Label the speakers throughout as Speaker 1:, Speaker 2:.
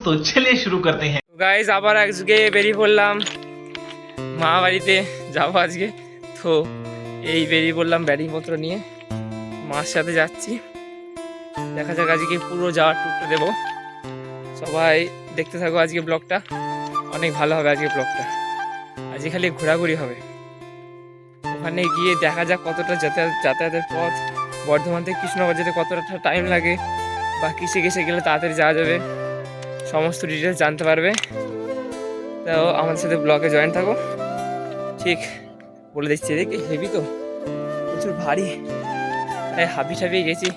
Speaker 1: তো চলে শুরু করতে হ্যাঁ
Speaker 2: গাইজ আবার আজকে বেরিয়ে পড়লাম মা বাড়িতে যাব আজকে তো এই বেরিয়ে পড়লাম ব্যাটিংপত্র নিয়ে মার সাথে যাচ্ছি। দেখা যাক আজকে পুরো যাওয়ার টুকটা দেবো। সবাই দেখতে থাকো আজকে ব্লগটা। অনেক ভালো হবে আজকে ব্লগটা। আজকে খালি ঘোরাঘুরি হবে। ওখানে গিয়ে দেখা যাক কতটা যাতায়াত যাতায়াতের পথ। বর্ধমান থেকে কৃষ্ণনগর যেতে কতটা টাইম লাগে। বা কিসে কিসে গেলে তাড়াতাড়ি যাওয়া যাবে। সমস্ত ডিটেলস জানতে পারবে। তো আমাদের সাথে ব্লগে জয়েন থাকো। ঠিক, বলে দিচ্ছি দেখি হেভি তো। প্রচুর ভারী। তাই হাবি সাবি গেছি।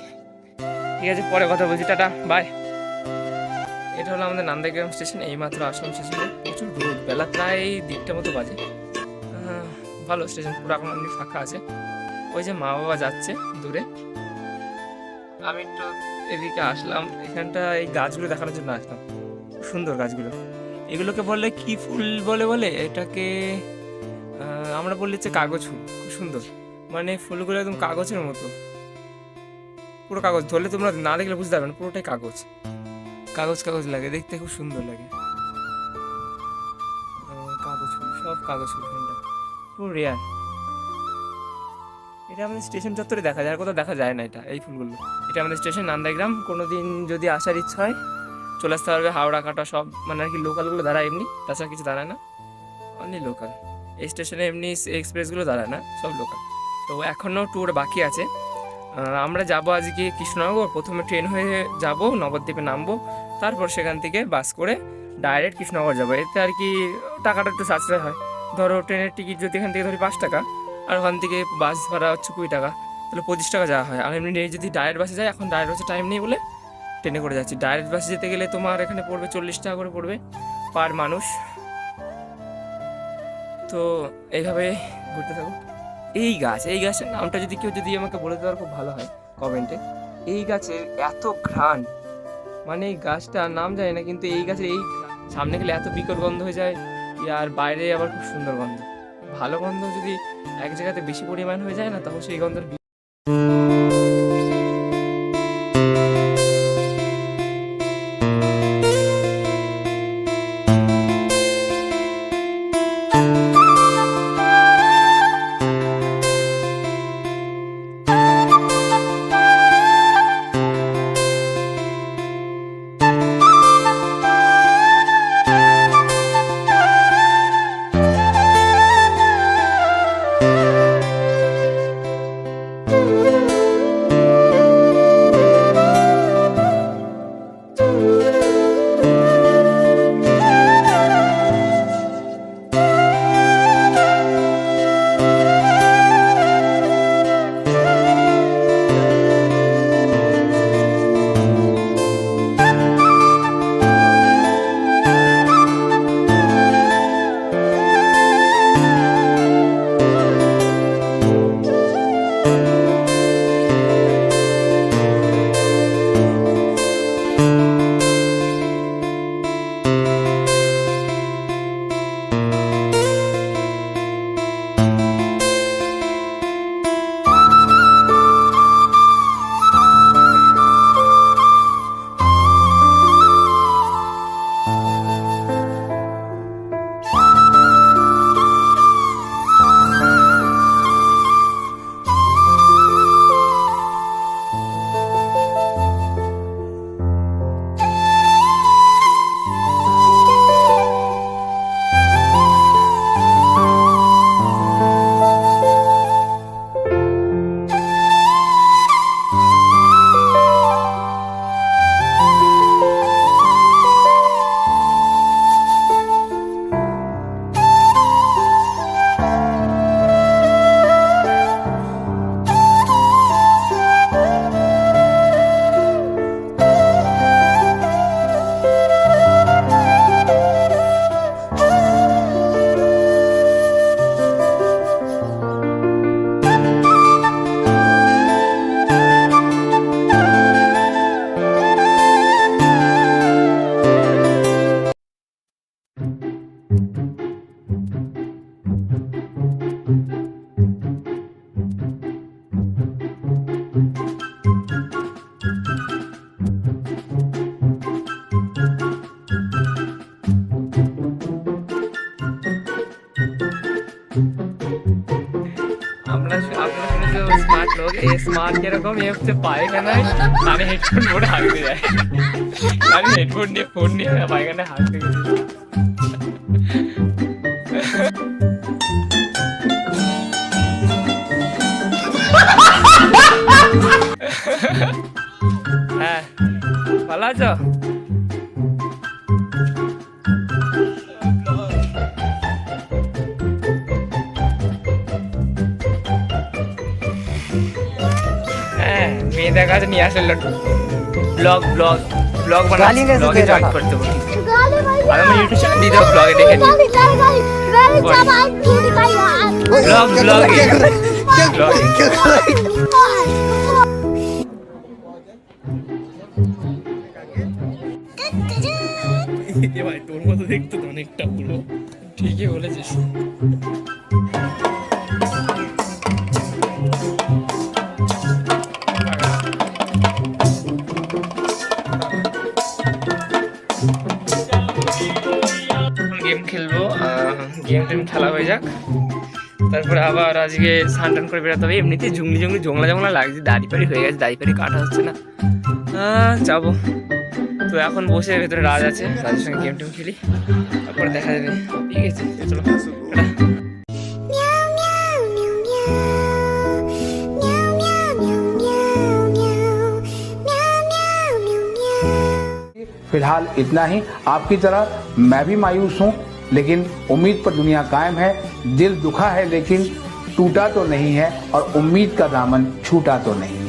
Speaker 2: ঠিক আছে, পরে কথা বলছি, টাটা বাই এটা হলো আমাদের নান্দাগ্রাম স্টেশন এইমাত্র আসলাম স্টেশনে প্রচুর রোদ, বেলা প্রায় দিকটা মতো বাজে। ভালো স্টেশন পুরো এখন এমনি ফাঁকা আছে। ওই যে মা বাবা যাচ্ছে দূরে। আমি একটু এদিকে আসলাম এখানটা এই গাছগুলো দেখানোর জন্য আসলাম। সুন্দর গাছগুলো। এগুলোকে বলে কি ফুল বলে বলে? এটাকে আমরা বললে হচ্ছে কাগজ ফুল। খুব সুন্দর। মানে ফুলগুলো একদম কাগজের মতো। পুরো কাগজ। ধরলে তোমরা না দেখলে বুঝতে পারবে না, পুরোটাই কাগজ। কাগজ কাগজ লাগে। দেখতে খুব সুন্দর লাগে। কাগজ সব কাগজ ফুল এখানটা পুরো রেয়ার এটা আমাদের স্টেশন চত্বরে দেখা যায়, আর কোথাও দেখা যায় না এটা, এই ফুলগুলো। এটা আমাদের স্টেশন নান্দাগ্রাম কোনো দিন যদি আসার ইচ্ছা হয় চলে আসতে পারবে, হাওড়া, কাটা সব মানে আর কি লোকালগুলো দাঁড়ায় এমনি, তাছাড়া কিছু দাঁড়ায় না। অনলি লোকাল এই স্টেশনে এমনি এক্সপ্রেসগুলো দাঁড়ায় না, সব লোকাল তো এখনও ট্যুর বাকি আছে। আমরা যাব আজকে কৃষ্ণনগর, প্রথমে ট্রেন হয়ে যাব, নবদ্বীপে নামবো, তারপর সেখান থেকে বাস করে ডাইরেক্ট কৃষ্ণনগর যাব। এতে আর কি টাকাটা একটু সাশ্রয় হয়। ধরো ট্রেনের টিকিট যদি এখান থেকে ধরি পাঁচ টাকা, আর ওখান থেকে বাস ভাড়া হচ্ছে কুড়ি টাকা, তাহলে পঁচিশ টাকা যাওয়া হয়। আর এমনি যদি ডাইরেক্ট বাসে যায় এখন ডাইরেক্ট বাসে টাইম নেই বলে ট্রেনে করে যাচ্ছি। ডাইরেক্ট বাসে যেতে গেলে তোমার এখানে পড়বে চল্লিশ টাকা করে পড়বে পার মানুষ। তো এইভাবে ঘুরতে থাকো। এই গাছ, এই গাছের নামটা যদি কেউ যদি আমাকে বলে দেওয়ার খুব ভালো হয় কমেন্টে এই গাছের এত ঘ্রাণ। মানে এই গাছটার নাম জানি না, কিন্তু এই গাছের এই সামনে গেলে এত বিকট গন্ধ হয়ে যায় আর বাইরে আবার খুব সুন্দর গন্ধ। ভালো গন্ধ যদি এক জায়গাতে বেশি পরিমাণ হয়ে যায় না তখন সেই গন্ধের লোক স্মার্ট কীরকম এ হচ্ছে পায়খানায়। কানে হেডফোন পরে হাঁটতে যায় আমি হেডফোন নিয়ে ফোন নিয়ে পায়খানায় হাঁটতে গেছি। হ্যাঁ ভালো আছো? মেয়েদের কাছে নিয়ে আসলে লাড্ডু। ব্লগ ব্লগ
Speaker 1: ব্লগ
Speaker 2: বানাচ্ছি ব্লগে জয়েন করতে বলি। আর আমি ইউটিউব চ্যানেল দিদি ব্লগে দেখে নিই। ব্লগ ব্লগে ভাই তোর মতো দেখতে অনেকটা পুরো ঠিকই বলেছিস। গেম খেলব গেম টেম খেলা হয়ে যাক। তারপরে আবার আজকে স্নান টান করে বেরোতে হবে। এমনিতে জুংলি জুংলি জংলা জংলা লাগছে, দাড়ি পাড়ি হয়ে গেছে, দাড়ি পাড়ি কাটা হচ্ছে না। যাব। তো এখন বসে ভেতরে রাজ আছে, রাজের সঙ্গে গেম টেম খেলি। তারপরে দেখা যাবে। ঠিক আছে, চলো।
Speaker 3: फ़िलहाल इतना ही। आपकी तरह मैं भी मायूस हूँ, लेकिन उम्मीद पर दुनिया कायम है। दिल दुखा है, लेकिन टूटा तो नहीं है और उम्मीद का दामन छूटा तो नहीं।